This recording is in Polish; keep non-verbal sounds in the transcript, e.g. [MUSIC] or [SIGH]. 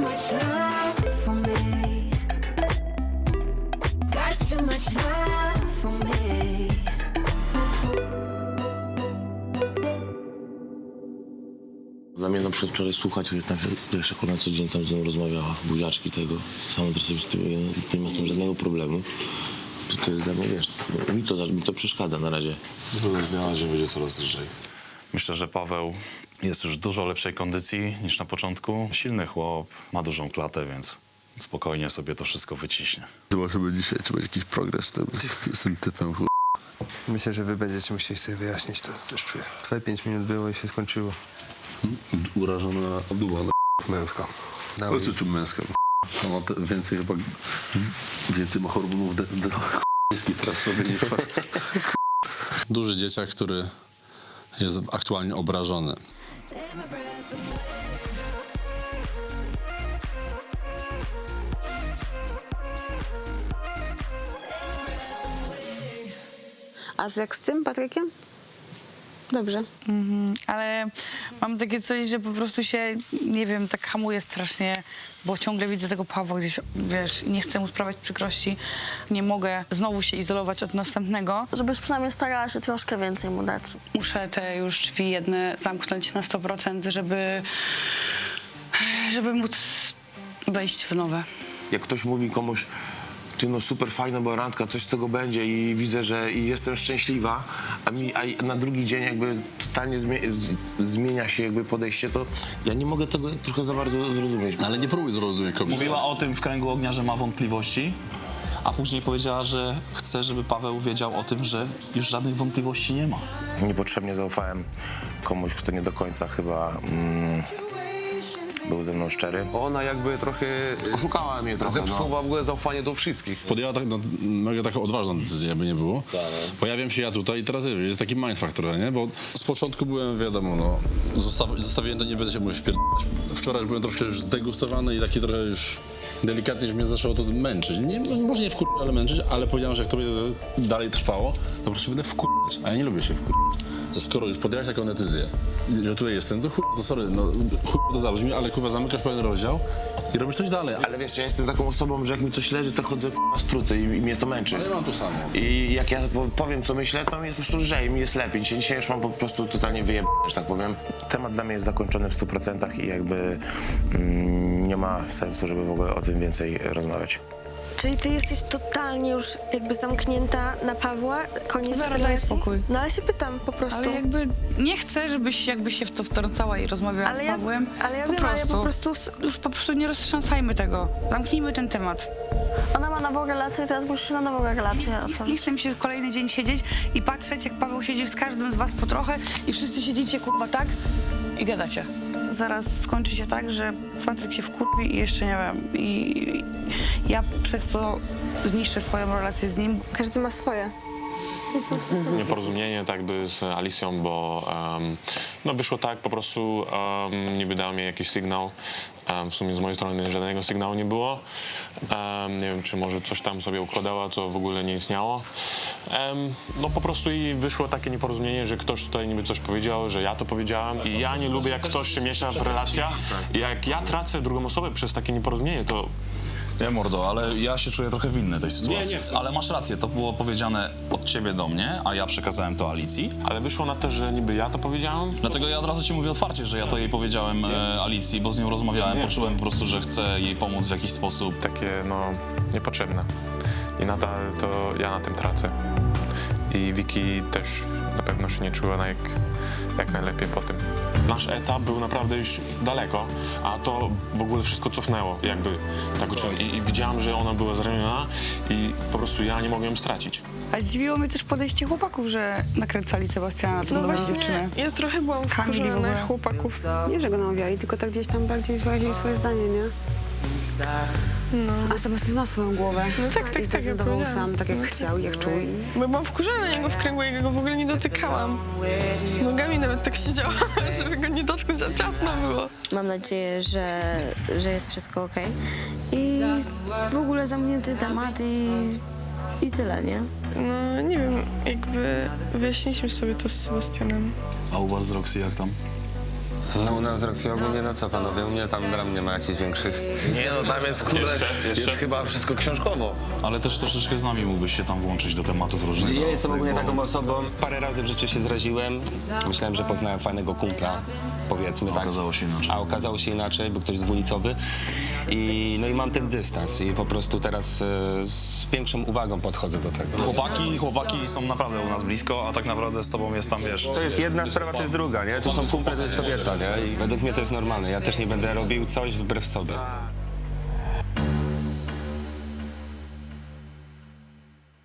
much love for me. Got too much love for me. Dla mnie na przykład wczoraj słuchać, jak tam, wiesz, jak ona co dzień tam z nią rozmawiała, buziaczki tego, samą teraz z tym, nie ma z tym żadnego problemu. To, to jest dla mnie, wiesz, mi to, mi to przeszkadza na razie. No, z dnia na dzień będzie coraz lżej. Myślę, że Paweł jest już w dużo lepszej kondycji niż na początku. Silny chłop, ma dużą klatę, więc spokojnie sobie to wszystko wyciśnie. Zobaczymy dzisiaj, czy będzie jakiś progres z tym, z, z tym typem. Myślę, że wy będziecie musieli sobie wyjaśnić to, coś czuję. Twoje pięć minut było i się skończyło. Urażona duba. No. Męsko. No, Dawaj. co, czy męska? Ona te, więcej chyba, więcej ma hormonów do, do miejskich teraz sobie niż duży dzieciak, który jest aktualnie obrażony. A jak z tym Patrykiem? Dobrze. ale mam takie coś, że po prostu się, nie wiem, tak hamuję strasznie, bo ciągle widzę tego Pawła gdzieś, wiesz, i nie chcę mu sprawiać przykrości. Nie mogę znowu się izolować od następnego. Żebyś przynajmniej starała się troszkę więcej mu dać. Muszę te już drzwi jedne zamknąć na 100%, żeby, żeby móc wejść w nowe. Jak ktoś mówi komuś, ty no super fajna była randka, coś z tego będzie i widzę, że i jestem szczęśliwa, a, mi, a na drugi dzień jakby totalnie zmie- z, zmienia się jakby podejście, to ja nie mogę tego trochę za bardzo zrozumieć. Ale nie próbuj zrozumieć kogoś. Mówiła o tym w kręgu ognia, że ma wątpliwości, a później powiedziała, że chce, żeby Paweł wiedział o tym, że już żadnych wątpliwości nie ma. Niepotrzebnie zaufałem komuś, kto nie do końca chyba mm, był ze mną szczery. Ona jakby trochę... Oszukała mnie trochę, no. Zepsuła w ogóle zaufanie do wszystkich. Podjęła tak, no, mega taką odważną decyzję, jakby nie było. Pojawiam się ja tutaj i teraz wiesz, jest taki mindfuck trochę, nie? Bo z początku byłem, wiadomo, no, zostaw, zostawiłem to, nie będę się mówić wpierdolać. Wczoraj byłem troszkę już zdegustowany i taki trochę już delikatnie już mnie zaczęło to męczyć. Nie, może nie wkurwać, ale męczyć, ale powiedziałem, że jak to będzie dalej trwało, to po prostu będę wkurwać, a ja nie lubię się wkurwać. To skoro już podjęłaś taką decyzję, że tutaj jestem, to chuj, to sorry, no chuj to zabrzmi, ale kurwa zamykasz pewien rozdział i robisz coś dalej. Ale wiesz, ja jestem taką osobą, że jak mi coś leży, to chodzę na struty i, i mnie to męczy. Ale ja mam to samo. I jak ja po- powiem, co myślę, to mi po prostu lżej, mi jest lepiej. Dzisiaj, dzisiaj już mam po prostu totalnie wyjebane, że tak powiem. Temat dla mnie jest zakończony w 100% i jakby mm, ma sensu, żeby w ogóle o tym więcej rozmawiać. Czyli ty jesteś totalnie już jakby zamknięta na Pawła? Koniec Wera, daj relacji? spokój. No ale się pytam po prostu. Ale jakby nie chcę, żebyś jakby się w to wtrącała i rozmawiała Ale z ja- Pawłem. ale ja wiem, ale ja po prostu s- Już po prostu nie roztrząsajmy tego. Zamknijmy ten temat. Ona ma nową relację i teraz musi się na nową relację Nie otworzyć. chcę mi się kolejny dzień siedzieć i patrzeć, jak Paweł siedzi z każdym z was po trochę i wszyscy siedzicie kurwa tak i gadacie. Zaraz skończy się tak, że Patryk się wkurwi i jeszcze nie wiem. I ja przez to zniszczę swoją relację z nim. Każdy ma swoje. [LAUGHS] nieporozumienie tak jakby z Alicją, bo em, no wyszło tak po prostu, um, niby dał mi jakiś sygnał. W sumie z mojej strony żadnego sygnału nie było. Em, nie wiem, czy może coś tam sobie układała, co w ogóle nie istniało. Em, no po prostu i wyszło takie nieporozumienie, że ktoś tutaj niby coś powiedział, że ja to powiedziałem i ja nie lubię, jak ktoś się miesza w relacjach. Jak ja tracę drugą osobę przez takie nieporozumienie, to Nie, mordo, ale ja się czuję trochę winny tej sytuacji. Ale masz rację, to było powiedziane od ciebie do mnie, a ja przekazałem to Alicji. ale wyszło na to, że niby ja to powiedziałem. Dlatego ja od razu ci mówię otwarcie, że ja to jej powiedziałem e, Alicji, bo z nią rozmawiałem, Nie. poczułem po prostu, że chcę jej pomóc w jakiś sposób. takie no niepotrzebne. I nadal to ja na tym tracę. I Wiki też na pewno się nie czuła na jak, jak najlepiej po tym. Nasz etap był naprawdę już daleko, a to w ogóle wszystko cofnęło, jakby tak uczyłem. I, I widziałam, że ona była zraniona i po prostu ja nie mogłem ją stracić. A zdziwiło mnie też podejście chłopaków, że nakręcali Sebastiana na tą No nową właśnie, dziewczynę. ja trochę byłam w wkurzona ogóle. chłopaków. Nie, że go namawiali, tylko tak gdzieś tam bardziej wyrazili swoje zdanie, nie? A Sebastian ma swoją głowę. No tak, tak, I tak, ja decydował powiedziałam. sam, tak jak chciał i jak czuł. I Bo byłam wkurzona na niego w kręgu, ja go w ogóle nie dotykałam. Nogami nawet tak siedziałam, [LAUGHS] żeby go nie dotknąć, a ciasno było. Mam nadzieję, że, że jest wszystko ok. I w ogóle zamknięty temat i, i tyle, nie? No nie wiem, jakby wyjaśniliśmy sobie to z Sebastianem. A u was z Roxy jak tam? No u nas z Roxy ogólnie, no co panowie, u mnie tam dram nie ma jakichś większych. Nie no, tam jest kurde, Jeszcze? jest Jeszcze? chyba wszystko książkowo. Ale też troszeczkę z nami mógłbyś się tam włączyć do tematów różnych. Ja jestem ogólnie taką osobą, parę razy w życiu się zraziłem, myślałem, że poznałem fajnego kumpla, powiedzmy tak. Okazało się inaczej. A okazało się inaczej, był ktoś dwulicowy i no i mam ten dystans i po prostu teraz e, z większą uwagą podchodzę do tego. Chłopaki, chłopaki są naprawdę u nas blisko, a tak naprawdę z tobą jest tam, wiesz... To jest jedna sprawa, to jest druga, nie? Tu są kumple, to jest kobieta, I według mnie to jest normalne. Ja też nie będę robił coś wbrew sobie.